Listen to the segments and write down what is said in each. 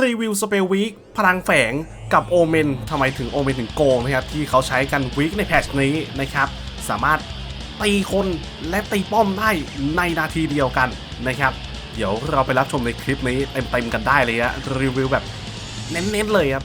รีวิวสเปลวีคพลังแฝงกับโอเมนทำไมถึงโอเมนถึงโกงนะครับ ที่เขาใช้กันวีคในแพทช์นี้นะครับ สามารถตีคนและตีป้อมได้ในนาทีเดียวกันนะครับ เดี๋ยวเราไปรับชมในคลิปนี้เต็มๆกันได้เลยฮะรีวิวแบบเน้นๆเลยครับ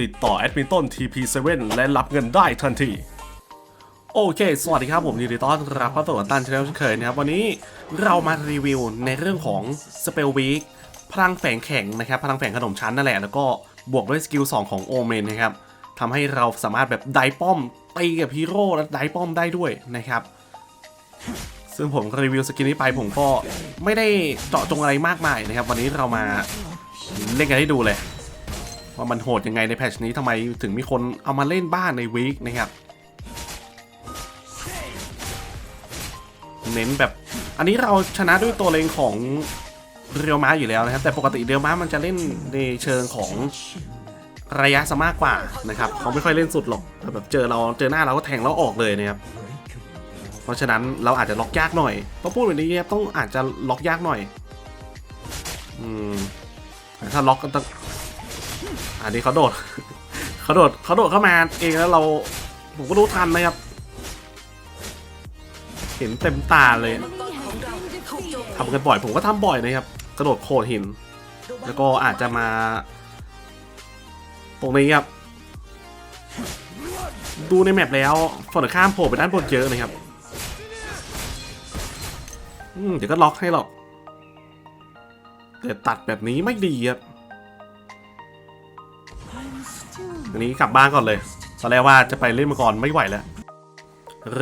ติดต่อแอดมินต้น TP7 และรับเงินได้ทันที โอเค สวัสดีครับผมยินดีต้อนรับเข้าสู่ตันชลเช่นเคยนะครับ วันนี้เรามารีวิวในเรื่องของ Spell Week พลังแฝงแข็งนะครับ พลังแฝงขนมชั้นนั่นแหละ แล้วก็บวกด้วยสกิล 2 ของโอเมนนะครับทำให้เราสามารถแบบไดป้อมตีกับฮีโร่และไดป้อมได้ด้วยนะครับซึ่งผมรีวิวสกินนี้ไปผมก็ไม่ได้เจาะจงอะไรมากมายนะครับ วันนี้เรามาเล่นกันให้ดูเลย ว่ามันโหดยังไงในแพทชนี้ทำไมถึงมีคนเอามาเล่นบ้านในวีคนะครับเน้นแบบอันนี้เราชนะด้วยตัวเลงของเรียวม้าอยู่แล้วนะครับ แต่ปกติเรียวม้ามันจะเล่นในเชิงของระยะซะมากกว่านะครับเขาไม่ค่อยเล่นสุดหรอกแบบเจอเราเจอหน้าเราก็แทงแล้วออกเลยนะครับเพราะฉะนั้นเราอาจจะล็อกยากหน่อยต้องพูดแบบนี้ครับต้องอาจจะล็อกยากหน่อยอืมถ้าล็อกก็ต้ อันนี้เขาโดดเขาโดดเขาโดดเข้ามาเองแล้วเราผมก็รู้ทันนะครับ เห็นเต็มตาเลยทำกันบ่อยผมก็ทำบ่อยนะครับ กระโดดโขดหิน แล้วก็อาจจะมา ตรงนี้ครับ ดูในแมปแล้วฝั่งข้ามโผล่ไปด้านบนเยอะนะครับอืมเดี๋ยวก็ล็อกให้หรอกแต่ตัดแบบนี้ไม่ดีครับ อันนี้กลับบ้านก่อนเลยตอนแรกว่าจะไปเล่นมังกรไม่ไหวแล้ว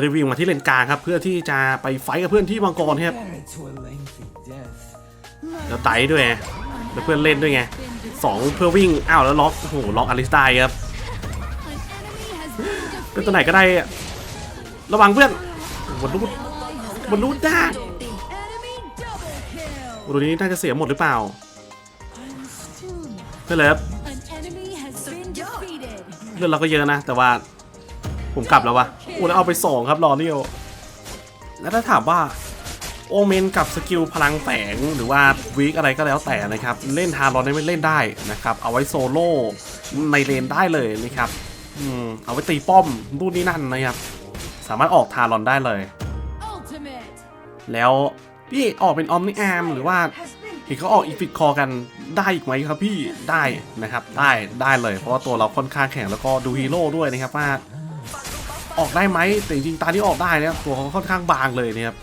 รีวิวมาที่เลนกลางครับ เพื่อที่จะไปไฟท์กับเพื่อนที่มังกรครับแล้วไตด้วยไงแล้วเพื่อนเล่นด้วยไงสองเพื่อวิ่งอ้าวแล้วล็อกโอ้โหล็อกอลิสไตายครับเป็นตัวไหนก็ได้ระวังเพื่อนบนรูดบนรูดได้บนรูนี้น่าจะเสียหมดหรือเปล่าเพื่อนเลิฟ เลือดเราก็เยอะนะ แต่ว่าผมกลับแล้ววะโอ้แล้วเอาไปสองครับรอเนียวแล้วถ้าถามว่าโอเมนกับสกิลพลังแฝงหรือว่าวีคอะไรก็แล้วแต่นะครับ เล่นทารอนได้ไม่เล่นได้นะครับ เอาไว้โซโล่ในเลนได้เลยนะครับอืมเอาไว้ตีป้อมนู่นนี่นั่นนะครับ สามารถออกทารอนได้เลย แล้วพี่ออกเป็นออมนิอาร์มหรือว่า เห็นเขาออกอีฟิตคอกันได้อีกไหมครับพี่ได้นะครับได้ได้เลยเพราะว่าตัวเราค่อนข้างแข็งแล้วก็ดูฮีโร่ด้วยนะครับว่าออกได้ไหมแต่จริงๆตาที่ออกได้นี่ยตัวเขาค่อนข้างบางเลยนะครับ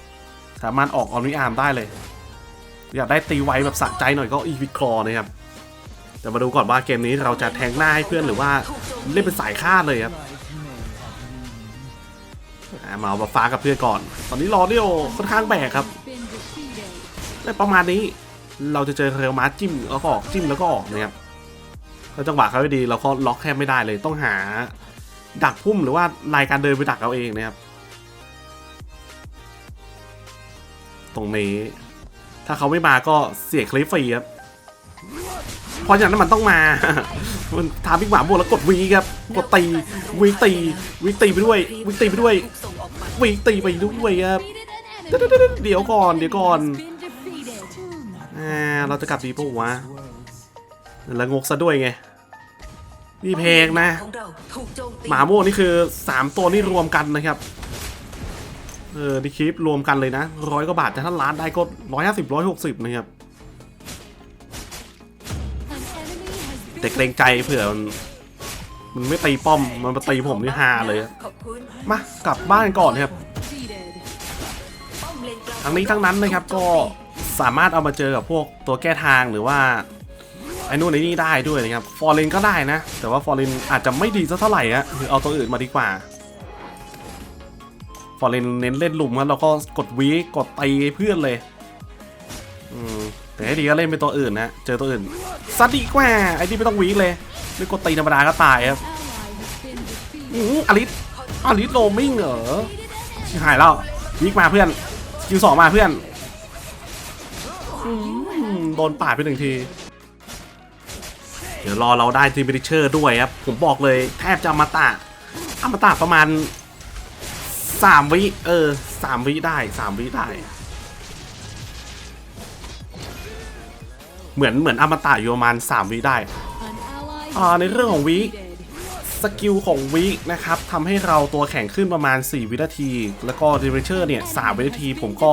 สามารถออกออนิอาร์มได้เลย อยากได้ตีไวแบบสะใจหน่อยก็อีวิตคอนะครับแต่มาดูก่อนว่าเกมนี้เราจะแทงหน้าให้เพื่อนหรือว่าเล่นเป็นสายฆ่าเลยครับมาเอาฟ้ากับเพื่อนก่อน ตอนนี้รอเดียวค่อนข้างแบกครับและประมาณนี้ เราจะเจอเรลมาจิ้มแล้วก็ออกจิ้มแล้วก็ออกนะครับถ้าจังหวะเขาไม่ดีเราก็ล็อกแค่ไม่ได้เลยต้องหาดักพุ่มหรือว่ารายการเดินไปดักเอาเองนะครับ ตรงนี้ ถ้าเขาไม่มาก็เสียคลิปฟรีครับเพราะฉะนั้นมันต้องมา มันทาบิ๊กหมาบวกแล้วกดวีครับ กดตีวีตีวีตีไปด้วยวีตีไปด้วยวีตีไปด้วยครับ เดี๋ยวก่อนเดี๋ยวก่อน เราจะกลับดีปะวะแล้วงกซะด้วยไง นี่เพลงนะ หมาโม่นี่คือ 3 ตัวนี่รวมกันนะครับ เออดิคลิปรวมกันเลยนะร้อยกว่าบาทแต่ถ้าล้านได้ก็ร้อยห้าสิบร้อยหกสิบนะครับ แต่เกรงใจเผื่อมันมันไม่ตีป้อม มันมาตีผมนี่ฮาเลย มากลับบ้านก่อนครับ ทั้งนี้ทั้งนั้นนะครับก็ สามารถเอามาเจอกับพวกตัวแก้ทางหรือว่าไอ้นู่นไอ้นี่ได้ด้วยนะครับฟอร์เรนก็ได้นะ แต่ว่าฟอร์เรนอาจจะไม่ดีสักเท่าไหร่อะคือเอาตัวอื่นมาดีกว่าฟอร์เรนเน้นเล่นหลุมครับแล้วก็กดวีกดตีเพื่อนเลยอืมแต่ให้ดีก็เล่นเป็นตัวอื่นนะเจอตัวอื่นซัดดีกว่าไอ้นี่ไม่ต้องวีกเลยไม่กดตีธรรมดาก็ตายครับอืออลิสอลิสโรมิงเหรอหายแล้ววิกมาเพื่อนสกิลสองมาเพื่อน อืมโดนปาดไปหนึ่งที เดี๋ยวรอเราได้ทีมเบริเชอร์ด้วยครับ ผมบอกเลยแทบจะอมตะอมาตะประมาณสามวิ เออสามวิได้สามวิได้ เหมือนเหมือนอมตะอยู่ประมาณสามวิได้ อ่าในเรื่องของวี สกิลของวินะครับทำให้เราตัวแข็งขึ้นประมาณ 4 วินาที แล้วก็เดเรเชอร์เนี่ย3วินาที ผมก็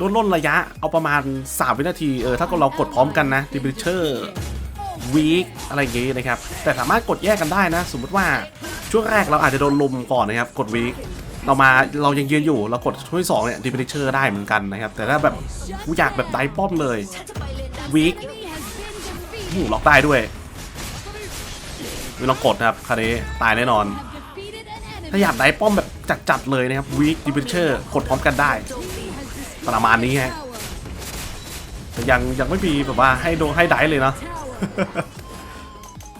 ลดล่นระยะเอาประมาณ 3 วินาทีเออถ้าเรากดพร้อมกันนะเดเรเชอร์วีคอะไรอย่างงี้นะครับ แต่สามารถกดแยกกันได้นะ สมมติว่าช่วงแรกเราอาจจะโดนลุมก่อนนะครับ กดวีคเรามาเรายังยืนอยู่เรากดช่วงที่สองเนี่ยเดเรเชอร์ได้เหมือนกันนะครับ แต่ถ้าแบบกูอยากแบบไดป้อมเลยวีคหูล็อกได้ด้วย ไม่ต้องกดนะครับครานี้ตายแน่นอน ถ้าอยากได้ป้อมแบบจัดๆเลยนะครับวีคดิเบเชอร์กดพร้อมกันได้ ประมาณนี้ฮะแต่ยังยังไม่มีแบบว่าให้โดให้ได้เลยเนาะ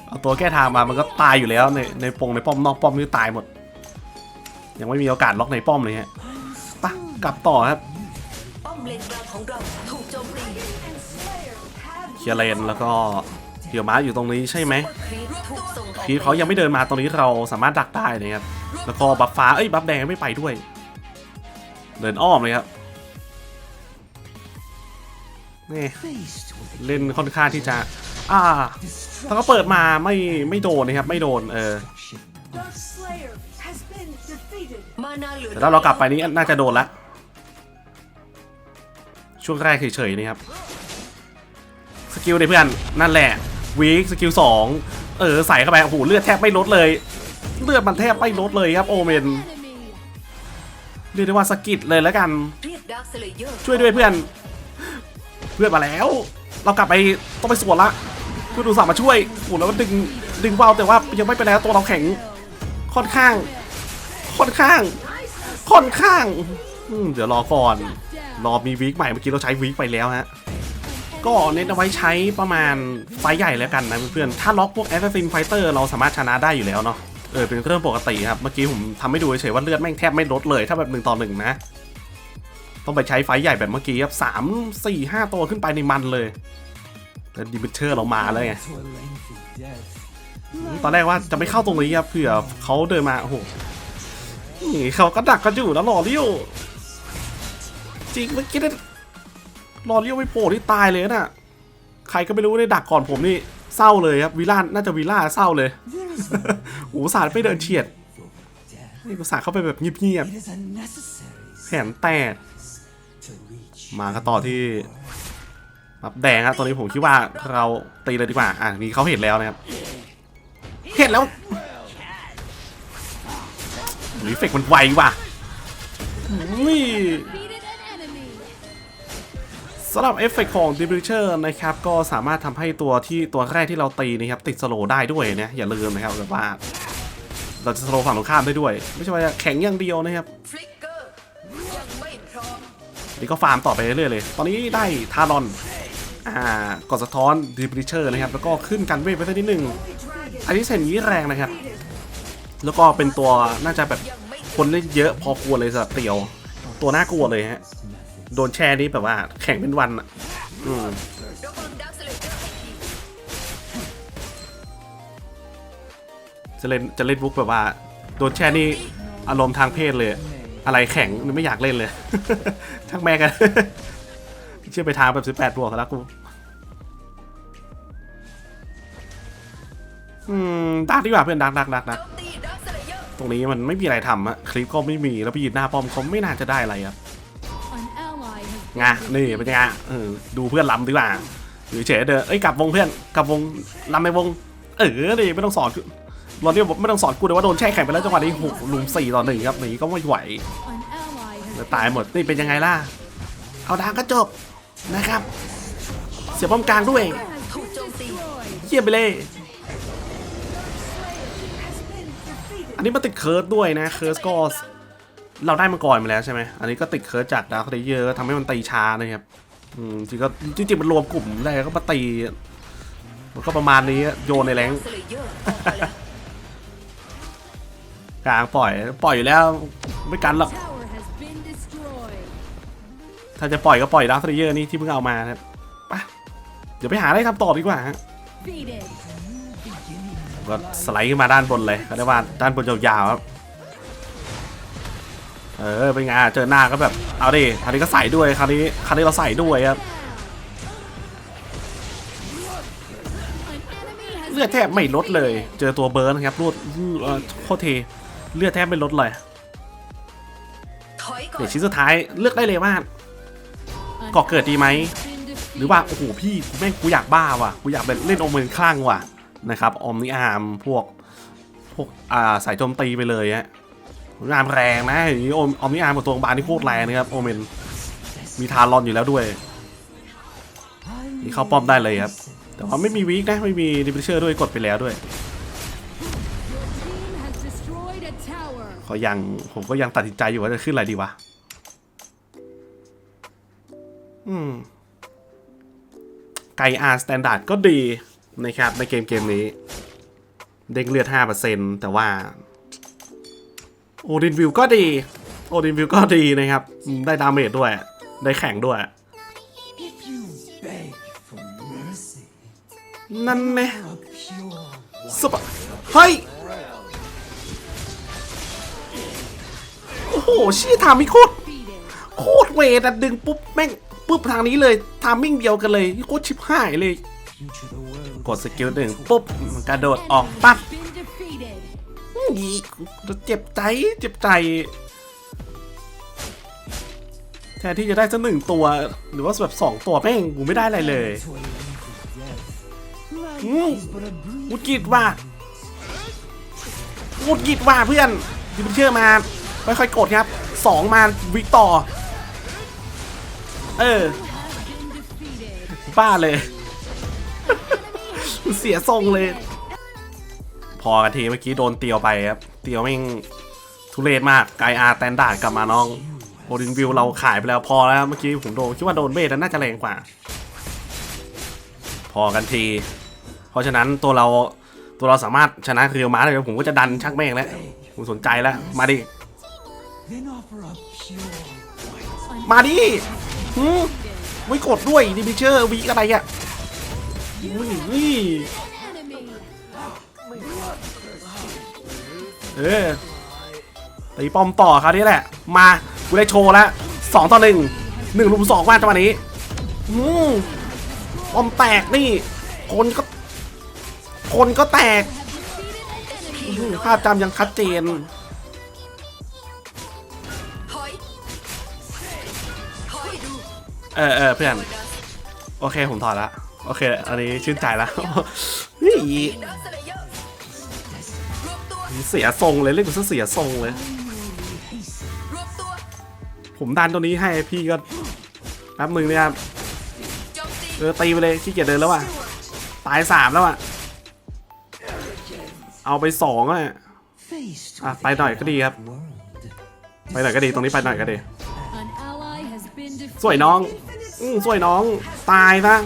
เอาตัวแก้ทางมามันก็ตายอยู่แล้วในในปงในป้อมนอกป้อมนี่ตายหมด ยังไม่มีโอกาสล็อกในป้อมเลยฮะปะกลับต่อครับป้อมเลนกลางของเราถูกโจมตีเคลียร์เลนแล้วก็ เหี่ยวม้าอยู่ตรงนี้ใช่ไหมครีปถูกส่งออกทีเขายังไม่เดินมาตรงนี้เราสามารถดักได้นะครับแล้วก็บัฟฟ้าเอ้ยบัฟแดงไม่ไปด้วย เดินอ้อมเลยครับนี่ Faced with เล่นค่อนข้างที่จะ อ่าถ้าเขาเปิดมาไม่ไม่โดนนะครับไม่โดนเออ destruction. The Slayer has been defeated. มานาเหลือแต่ถ้าเรากลับไปนี้น่าจะโดนละช่วงแรกเฉยๆนี่ครับสกิลเลยเพื่อนนั่นแหละ วีคสกิลสองเออใส่เข้าไปโอ้โหเลือดแทบไม่ลดเลย เลือดมันแทบไม่ลดเลยครับโอเมนเรียกได้ว่าสกิดเลยแล้วกัน ช่วยด้วยเพื่อน เพื่อนมาแล้ว เรากลับไปต้องไปสวนละเพื่อนดูสามมาช่วยโอ้โหแล้วมันดึงดึงเบาแต่ว่ายังไม่ไปแล้วตัวเราแข็งค่อนข้าง ค่อนข้าง ค่อนข้างเดี๋ยวรอก่อน รอมีวีคใหม่เมื่อกี้เราใช้วีคไปแล้วฮะ ก็เน้นเอาไว้ใช้ประมาณไฟใหญ่แล้วกันนะเพื่อนๆ ถ้าล็อกพวก Assassin Fighter เราสามารถชนะได้อยู่แล้วเนาะ เออเป็นเรื่องปกติครับ เมื่อกี้ผมทำให้ดูเฉยว่าเลือดแม่งแทบไม่ลดเลย ถ้าแบบหนึ่งต่อหนึ่งนะ ต้องไปใช้ไฟใหญ่แบบเมื่อกี้ครับสามสี่ห้าตัวขึ้นไปในมันเลยแต่ดิบิเชอร์เรามาแล้วไง ตอนแรกว่าจะไม่เข้าตรงนี้ครับเผื่อเขาเดินมา โอ้โหนี่เขาก็ดักกันอยู่แล้วหล่อเลี้ยวจริงเมื่อกี้เนี่ ยหล่อเลี้ยวไม่โผล่ที่ตายเลยน่ะ ใครก็ไม่รู้ได้ดักก่อนผมนี่เศร้าเลยครับวิล่าน่าจะวิล่าเศร้าเลยโอ้โหสาดไม่เดินเฉียดนี่กูสาเข้าไปแบบเงียบๆแขนแตกมากันต่อที่ปับแดงครับตอนนี้ผมคิดว่าเราตีเลยดีกว่า อะนี่เขาเห็นแล้วนะครับ เห็นแล้วหรือเฟกมันไวว่ะนี่ สำหรับเอฟเฟกของ d e b r i c h e r นะครับ ก็สามารถทำให้ตัวที่ตัวแรกที่เราตีนะครับ ติดสโลได้ด้วยนะอย่าลืมนะครับแบบว่า เราจะสโลฝั่งตรงข้ามได้ด้วย ไม่ใช่ว่าแข็งอย่างเดียวนะครับเกอร์ยังไม่พร้อมนี่ก็ฟาร์มต่อไปเรื่อยๆเลย ตอนนี้ได้ทารอนอ่ากดสะท้อนดีบริเชอร์นะครับ แล้วก็ขึ้นกันเวทไปสักนิดหนึ่งอันนี้เซนนี้แรงนะครับ แล้วก็เป็นตัวน่าจะแบบคนเล่นเยอะพอควรเลยสำหรับเตียว ตัวน่ากลัวเลยฮะ โดนแช่นี่แบบว่า แข่งเป็นวันอะอืมจะเล่นจะเล่นบุ๊กแบบว่า โดนแช่นี่อารมณ์ทางเพศเลย อะไรแข็งไม่อยากเล่นเลยช่างแม่กันเชื่อไปทางแบบสิบแปดบวกแล้วกูอืมดักดีกว่าเพื่อนดักดักดักดักโจมตีดาร์คสเลเยอร์ตรงนี้มันไม่มีอะไรทำอะคลิปก็ไม่มีแล้วไปยืนหน้าป้อมเขาไม่น่าจะได้อะไรอะ งนี่เป็นยังไงดูเพื่อนลำดีกว่าอยู่เฉยเดินเอ้ยกลับวงเพื่อนกลับวงลำในวง เออดิไม่ต้องสอนเราเนี่ยไม่ต้องสอนกูเลยว่าโดนแช่แข็งไปแล้วจังหวะนี้หกลุมสี่ต่อหนึ่งครับหนีก็ไม่ไหวแล้วตายหมดนี่เป็นยังไงล่ะ เอาดางก็จบนะครับ เสียป้อมกลางด้วยเยี่ยมไปเลย อันนี้มาติดเคิร์สด้วยนะเคิร์สก็ เราได้มาก่อนมาแล้วใช่ไหม อันนี้ก็ติดเคิร์จากดาร์คเยอร์ทำให้มันตีช้านะครับ อืมจริงก็จริงๆมันรวมกลุ่มได้ก็มาตี มันก็ประมาณนี้โยนในแรงกลางปล่อย ปล่อยอยู่แล้วไม่กันหรอก ถ้าจะปล่อยก็ปล่อยดาร์คเยอร์นี่ที่เพิ่งเอามานะครับไปเดี๋ยวไปหาอะไรทำต่อดีกว่าฮะก็สไลด์ขึ้นมาด้านบนเลยก็ได้ว่าด้านบนยาวๆครับ เออเป็นไงเจอหน้าก็แบบเอาดิคราวนี้ก็ใส่ด้วยคราวนี้คราวนี้เราใส่ด้วยครับเลือดแทบไม่ลดเลย เจอตัวเบิร์นครับรวดเอ่อโคตรเทเลือดแทบไม่ลดเลยเดี๋นยวชิ้นสุดท้ายเลือกได้เลยว่า an ก่อเกิดดีไหมหรือว่าโอ้โหพี่แม่งกูอยากบ้าว่ะกูอยากเป็นเล่นโอเมนคลั่งว่ะนะครับอมนิอาร์มพวกพวกอ่าสายโจมตีไปเลยฮะ ออมนิอาร์มแรงนะอย่างนี้ออมออมนิอาร์มกับตัวบานที่โคตรแรงนะครับโอเมนมีทารอนอยู่แล้วด้วยนี่เข้าป้อมได้เลยครับ แต่ว่าไม่มีวีคนะไม่มีดิฟิเชอร์ด้วยกดไปแล้วด้วย Team has destroyed a tower. ก็ยังผมก็ยังตัดสินใจอยู่ว่าจะขึ้นอะไรดีวะอืมไกอาร์สแตนดาร์ดก็ดีนะครับในเกมเกมนี้ เด้งเลือด 5%แต่ว่า โอดินวิวก็ดี โอดินวิวก็ดีนะครับ ได้ดาเมจด้วย ได้แข่งด้วย นั่นแน่ a pure สปะเฮ้ย โอ้โหชี้ทามิโคตร โคตรเวทอะดึงปุ๊บ แม่ง ปุ๊บทางนี้เลย ทามมิ่งเดียวกันเลย โคตรชิบหายเลย กดสกิลหนึ่งปุ๊บ กระโดดออกปั๊บ อีกเจ็บใจเจ็บใจ แทนที่จะได้สักหนึ่งตัว หรือว่าแบบสองตัวแม่งกูไม่ได้อะไรเลย Toiling to death. Life Mm. is but a brief วุดกิดว่าวุดกิดว่าเพื่อนดิพิเชอร์มาไม่ค่อยกดครับสองมาวิกต่อ เออบ้าเลย เสียทรงเลย อกันทีเมื่อกี้โดนเตียวไปครับ เตียวแม่งทุเรศมากไกอาร์แตนดาร์ดกลับมาน้องโอดินวิวเราขายไปแล้วพอแล้วเมื่อกี้ผมโดนคิดว่าโดนเบสน่าจะแรงกว่า พอกันที เพราะฉะนั้นตัวเราตัวเราสามารถชนะเรียวมาได้เลยผมก็จะดันชักแม่งแล้วผมสนใจแล้ว มาดิ มาดิหืมไม่กดด้วยดิพิเชอร์วีอะไรอะอุ้ย เออตีป้อมต่อคราวนี้แหละ มากูได้โชว์แล้วสองต่อหนึ่งหนึ่งรุมสองว่าจังหวะนี้อืมป้อมแตกนี่ คนก็ คนก็แตกภาพจำยังชัดเจนเออเออเพื่อน โอเคผมถอดละ โอเค อันนี้ชื่นใจแล้ว เสียทรงเลยเรียกว่าเสียทรงเลย ผมดันตัวนี้ให้พี่ก็แป๊บมึงเนี่ยครับเออตีไปเลยขี้เกียจเดินแล้วอะตายสามแล้วอะเอาไปสองอะอะไปหน่อยก็ดีครับ ไปหน่อยก็ดีตรงนี้ไปหน่อยก็ดีสวยน้องอืมสวยน้องตายนะ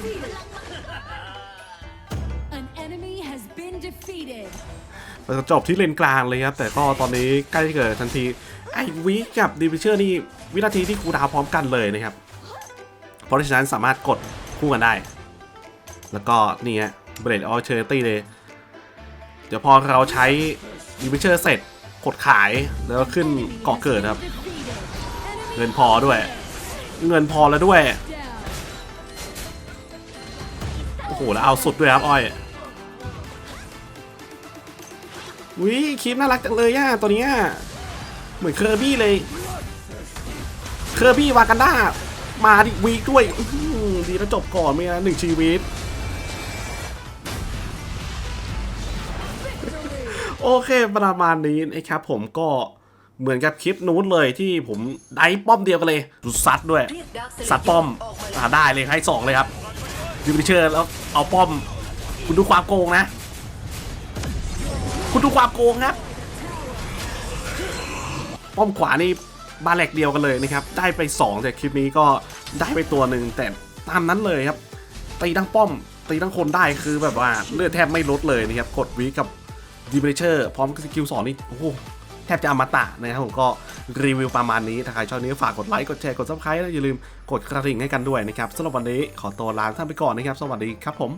จบที่เลนกลางเลยครับ แต่ก็ตอนนี้ใกล้จะเกิดทันทีไอวิกับดิวิเชอร์นี่วินาทีที่คูดาวพร้อมกันเลยนะครับ เพราะฉะนั้นสามารถกดคู่กันได้ แล้วก็นี่ฮะเบรดออเชอร์ตี้เลย เดี๋ยวพอเราใช้ดิวิเชอร์เสร็จกดขายแล้วขึ้นเกาะเกิดครับ เงินพอด้วย เงินพอแล้วด้วย โอ้โห แล้วเอาสุดด้วยครับอ้อย วิคลิปน่ารักจังเลยอะตัวนี้เหมือนเคอร์บี้เลยเคอร์บี้วากันด้ามาดิวีด้วยดีแล้วจบก่อนไม่งั้นหนึ่งชีวิต โอเคประมาณนี้นะครับผมก็เหมือนกับคลิปนู้นเลยที่ผมได้ป้อมเดียวกันเลยซัดด้วยเรียกดป้อมอ่าได้เลยให้สองเลยครับยูริเชอร์แล้วเอาป้อม คุณดูความโกงนะ คุณดูความโกงครับ ป้อมขวานี่บาแหลกเดียวกันเลยนะครับ ได้ไป 2 แต่คลิปนี้ก็ได้ไปตัวหนึ่งแต่ตามนั้นเลยครับ ตีทั้งป้อม ตีทั้งคนได้คือแบบว่าเลือดแทบไม่ลดเลยนะครับ กดวีกับดีเบเชอร์พร้อมกับสกิลสองนี่โอ้โหแทบจะอมตะนะครับผมก็รีวิวประมาณนี้ ถ้าใครชอบนี้ฝากกดไลค์ กดแชร์ กดซับสไครต์และอย่าลืมกดกระดิ่งให้กันด้วยนะครับสำหรับวันนี้ขอตัวลาท่านไปก่อนนะครับ สวัสดีครับผม